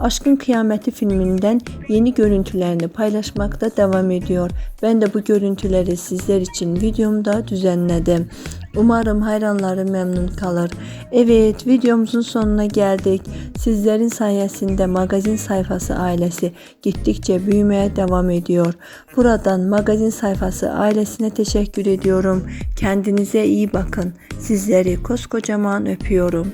Aşkın Kıyameti filminden yeni görüntülerini paylaşmakta devam ediyor. Ben de bu görüntüleri sizler için videomda düzenledim. Umarım hayranları memnun kalır. Evet videomuzun sonuna geldik. Sizlerin sayesinde magazin sayfası ailesi gittikçe büyümeye devam ediyor. Buradan magazin sayfası ailesine teşekkür ediyorum. Kendinize iyi bakın. Sizleri koskocaman öpüyorum.